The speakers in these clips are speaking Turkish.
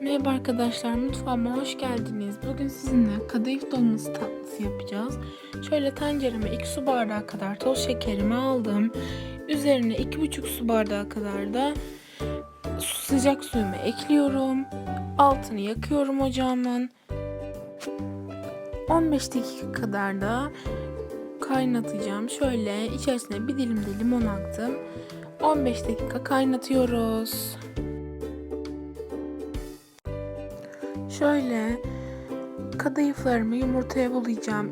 Merhaba arkadaşlar, mutfağıma hoş geldiniz. Bugün sizinle kadayıf dolması tatlısı yapacağız. Şöyle tencereme 2 su bardağı kadar toz şekerimi aldım. Üzerine 2,5 su bardağı kadar da sıcak suyumu ekliyorum. Altını yakıyorum ocağımın. 15 dakika kadar da kaynatacağım. Şöyle içerisine bir dilim de limon attım. 15 dakika kaynatıyoruz. Şöyle kadayıflarımı yumurtaya bulayacağım.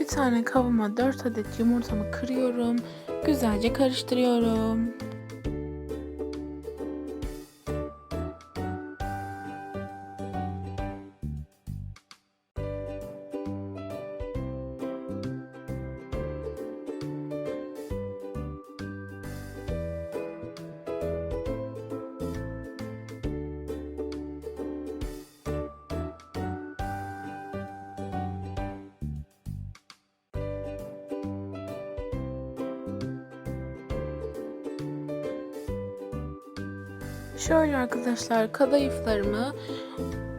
Bir tane kabıma 4 adet yumurtamı kırıyorum. Güzelce karıştırıyorum. Şöyle arkadaşlar kadayıflarımı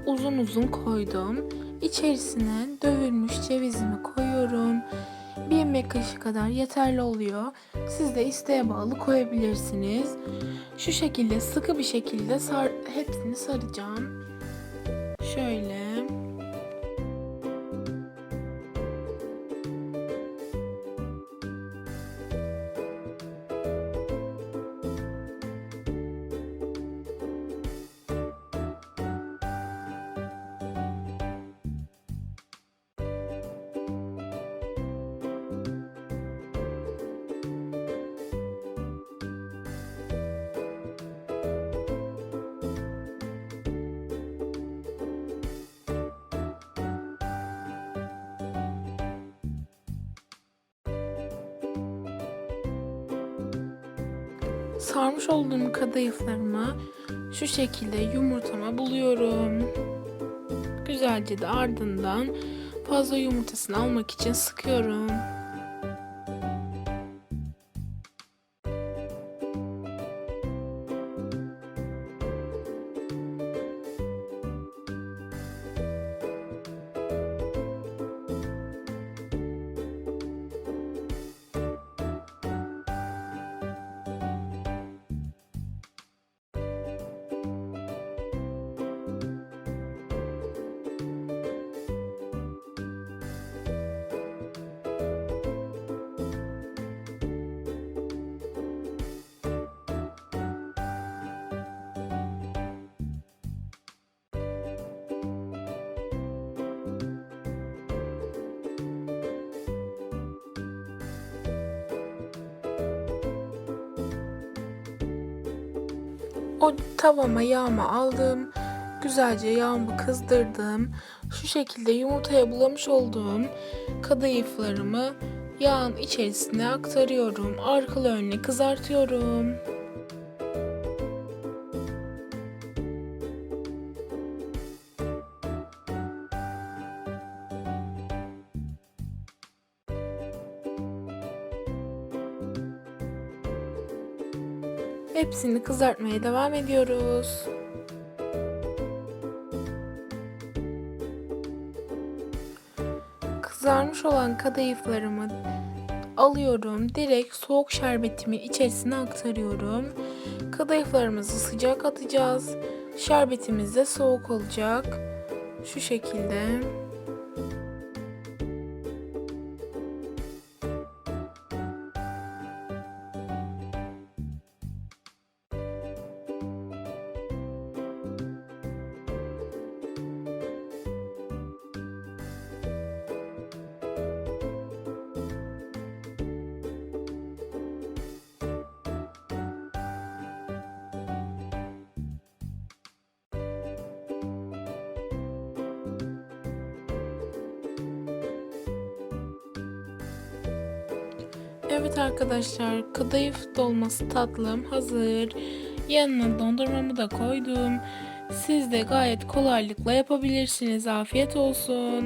uzun uzun koydum. İçerisine dövülmüş cevizimi koyuyorum. Bir yemek kaşığı kadar yeterli oluyor. Siz de isteğe bağlı koyabilirsiniz. Şu şekilde sıkı bir şekilde sar, hepsini saracağım. Şöyle. Sarmış olduğum kadayıflarımı şu şekilde yumurtama buluyorum. Güzelce de ardından fazla yumurtasını almak için sıkıyorum. O tavama yağımı aldım. Güzelce yağımı kızdırdım. Şu şekilde yumurtaya bulamış olduğum kadayıflarımı yağın içerisine aktarıyorum. Arkalı önlü kızartıyorum. Hepsini kızartmaya devam ediyoruz. Kızarmış olan kadayıflarımı alıyorum. Direkt soğuk şerbetimi içerisine aktarıyorum. Kadayıflarımızı sıcak atacağız. Şerbetimiz de soğuk olacak. Şu şekilde. Evet arkadaşlar kadayıf dolması tatlım hazır. Yanına dondurmamı da koydum. Siz de gayet kolaylıkla yapabilirsiniz. Afiyet olsun.